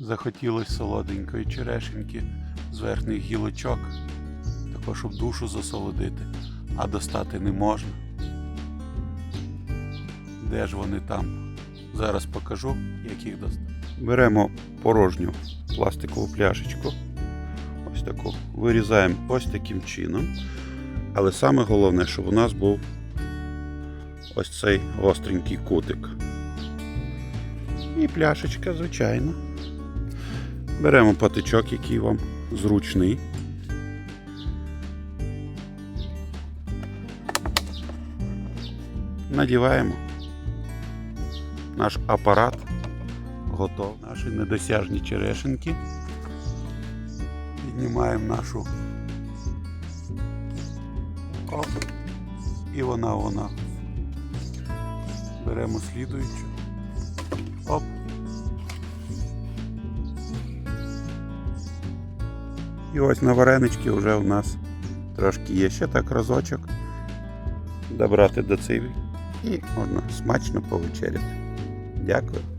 Захотілось солоденької черешеньки з верхніх гілочок, також щоб душу засолодити, а достати не можна. Де ж вони там? Зараз покажу, як їх достати. Беремо порожню пластикову пляшечку. Ось таку. Вирізаємо ось таким чином. Але саме головне, щоб у нас був ось цей гостренький кутик. І пляшечка, звичайно. Беремо патичок, який вам зручний. Надіваємо. Наш апарат готов. Наші недосяжні черешенки. Піднімаємо нашу. Оп. І вона вона. Беремо слідуючу. І ось на варенички вже у нас трошки є ще так разочок. Добрати до циві і можна смачно повечеряти. Дякую.